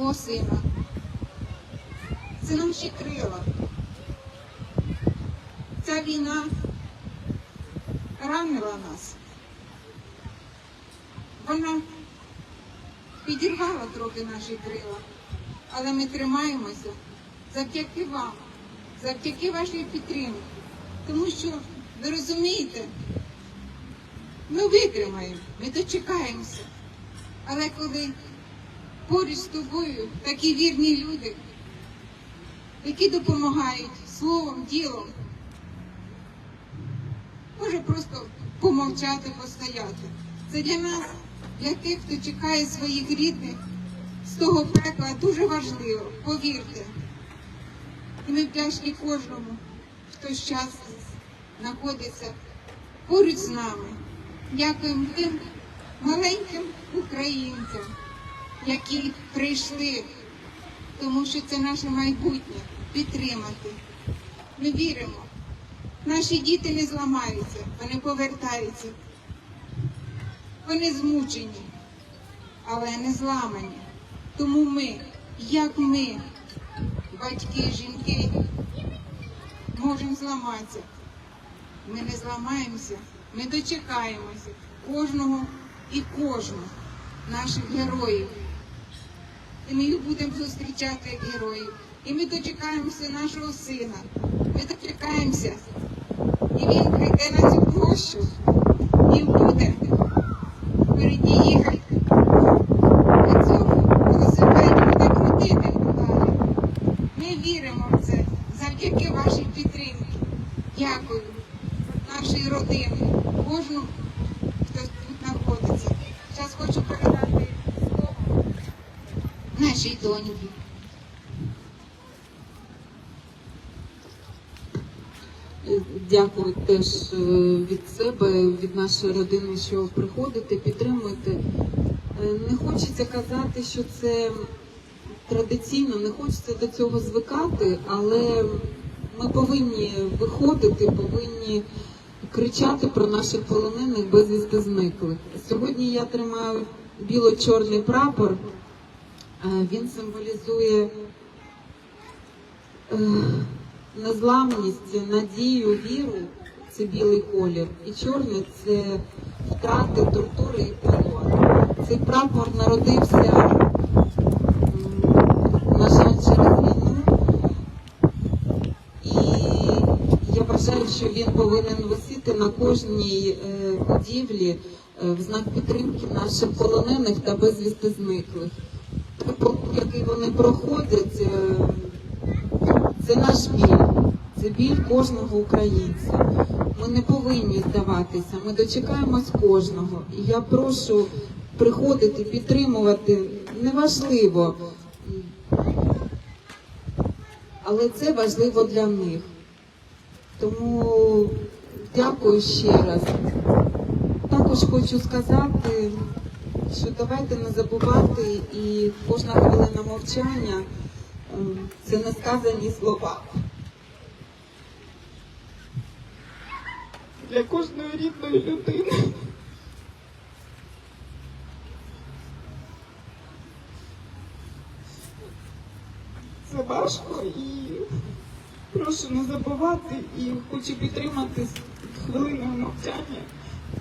свого сина. Це наші крила. Ця війна ранила нас. Вона підірвала трохи наші крила, але ми тримаємося завдяки вам, завдяки вашій підтримці. Тому що, ви розумієте, ми витримаємо, ми дочекаємося. Але коли поруч з тобою такі вірні люди, які допомагають словом, ділом, може просто помовчати, постояти. Це для нас, для тих, хто чекає своїх рідних з того пекла, дуже важливо, повірте. І ми вдячні кожному, хто зараз знаходиться поруч з нами. Дякуємо тим маленьким українцям, які прийшли, тому що це наше майбутнє підтримати. Ми віримо. Наші діти не зламаються, вони повертаються. Вони змучені, але не зламані. Тому ми, як ми, батьки, жінки, можемо зламатися. Ми не зламаємося, ми дочекаємося кожного і кожну наших героїв. І ми їх будемо зустрічати як героїв. І ми дочекаємося нашого сина. Ми дочекаємося. І він прийде на цю площу і буде впереді їхати. На цьому велосипеді буде крутити. Ми віримо в це завдяки вашій підтримці. Дякую нашій родині, кожному, хто тут знаходиться. Зараз хочу передати нашій доньці. Дякую теж е, від себе, від нашої родини, що приходите, підтримуєте. Е, Не хочеться казати, що це традиційно, не хочеться до цього звикати, але ми повинні виходити, повинні кричати про наших полонених безвісти зниклих. Сьогодні я тримаю біло-чорний прапор. Е, Він символізує е, незламність, надію, віру це білий колір, і чорний це втрати, тортури і полон. Цей прапор народився, на жаль, через війну. І я вважаю, що він повинен висіти на кожній е, будівлі в знак підтримки наших полонених та безвісти зниклих. Який вони проходять, е, це наш біль, це біль кожного українця. Ми не повинні здаватися, ми дочекаємось кожного. І я прошу приходити, підтримувати, неважливо, але це важливо для них. Тому дякую ще раз. Також хочу сказати, що давайте не забувати і кожна хвилина мовчання ем, це несказані слова. Для кожної рідної людини. Це важко і прошу не забувати і хочу підтримати хвилиною мовчання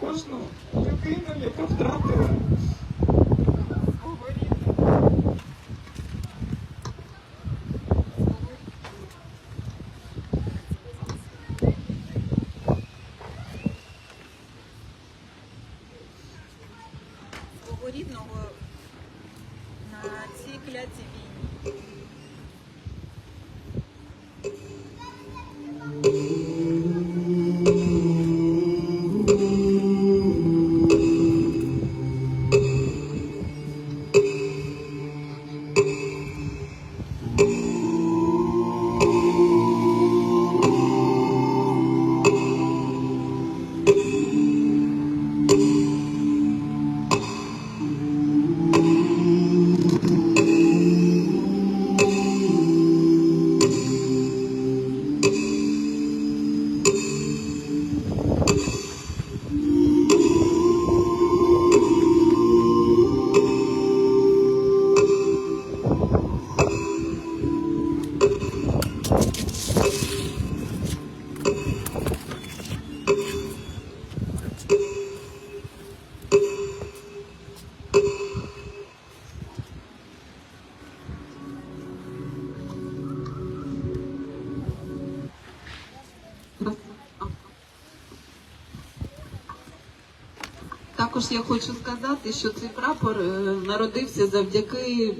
кожну людину, яка втратила свого рідного. свого рідного на цій кляті війні. Також я хочу сказати, що цей прапор е, народився завдяки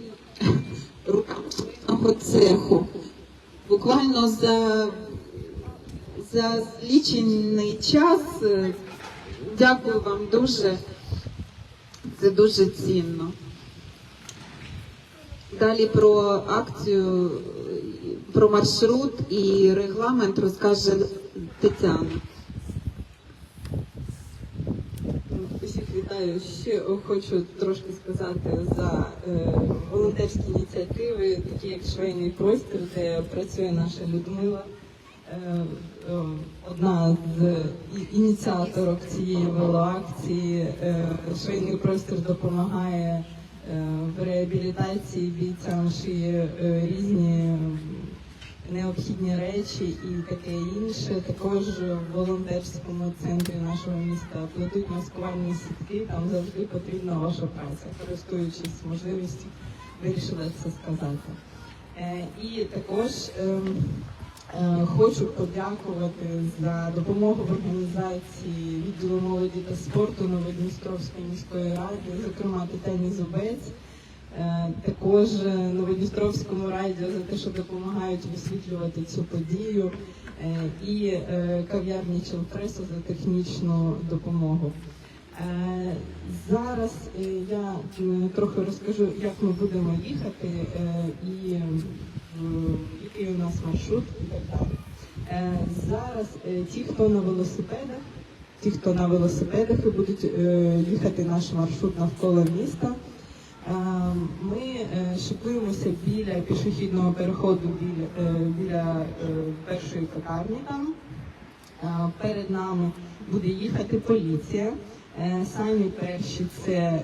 рукам свого цеху. Буквально за, за лічений час. е, Дякую вам дуже. Це дуже цінно. Далі про акцію, про маршрут і регламент розкаже Тетяна. Усіх. Ще хочу трошки сказати за е, волонтерські ініціативи, такі як швейний простір, де працює наша Людмила. Е, е, одна з ініціаторок цієї велоакції. Е, швейний простір допомагає е, в реабілітації бійцям, шиє е, різні необхідні речі і таке інше. Також в волонтерському центрі нашого міста плетуть маскувальні сітки. Там завжди потрібна ваша праця. Користуючись можливістю, вирішила це сказати. Е, І також ем, е, хочу подякувати за допомогу в організації відділу молоді та спорту Новодністровської міської ради, зокрема Тетяні Зубець. Е, Також е, Новодністровському радіо за те, що допомагають висвітлювати цю подію, е, і кав'ярні Челпресу за технічну допомогу. Зараз я трохи розкажу, як ми будемо їхати і який у нас маршрут і так далі. Зараз ті, хто на велосипедах, ті, хто на велосипедах і будуть їхати наш маршрут навколо міста. Е, Ми е, шикуємося біля пішохідного переходу біля, е, біля е, першої пекарні там. Перед нами буде їхати поліція. Самі перші це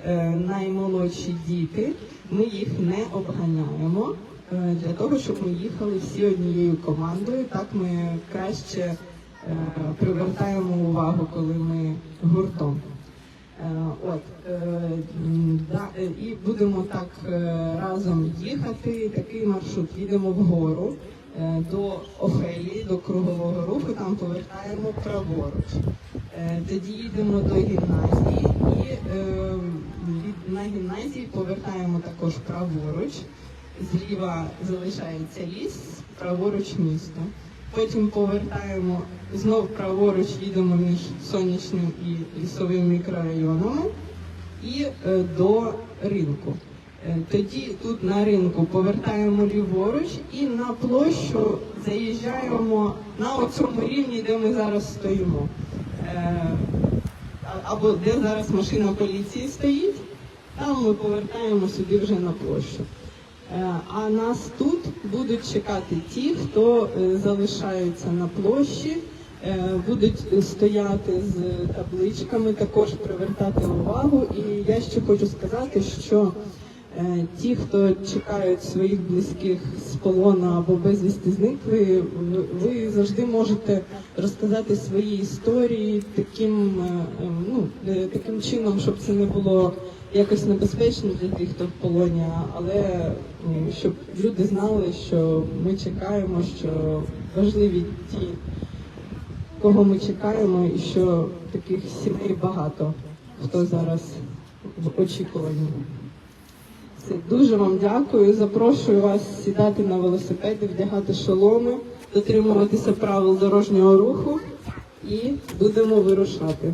наймолодші діти. Ми їх не обганяємо для того, щоб ми їхали всі однією командою. Так ми краще привертаємо увагу, коли ми гуртом. Е, От е, е, і будемо так разом їхати. Такий маршрут їдемо вгору до Офелії, до кругового руху. Там повертаємо праворуч. Тоді їдемо до гімназії і від на гімназії повертаємо також праворуч. Зліва залишається ліс, праворуч місто. Потім повертаємо знов праворуч, їдемо між сонячним і лісовим мікрорайонами і е, до ринку. Е, Тоді тут на ринку повертаємо ліворуч і на площу заїжджаємо на оцьому рівні, де ми зараз стоїмо. Е, Або де зараз машина поліції стоїть, там ми повертаємо сюди вже на площу. Е, А нас тут будуть чекати ті, хто е, залишаються на площі, е, будуть стояти з табличками, також привертати увагу. І я ще хочу сказати, що ті, хто чекають своїх близьких з полону або безвісти зникли, ви- завжди можете розказати свої історії таким, ну, таким чином, щоб це не було якось небезпечно для тих, хто в полоні, але щоб люди знали, що ми чекаємо, що важливі ті, кого ми чекаємо, і що таких сімей багато, хто зараз в очікуванні. Все, дуже вам дякую. Запрошую вас сідати на велосипеди, вдягати шоломи, дотримуватися правил дорожнього руху і будемо вирушати.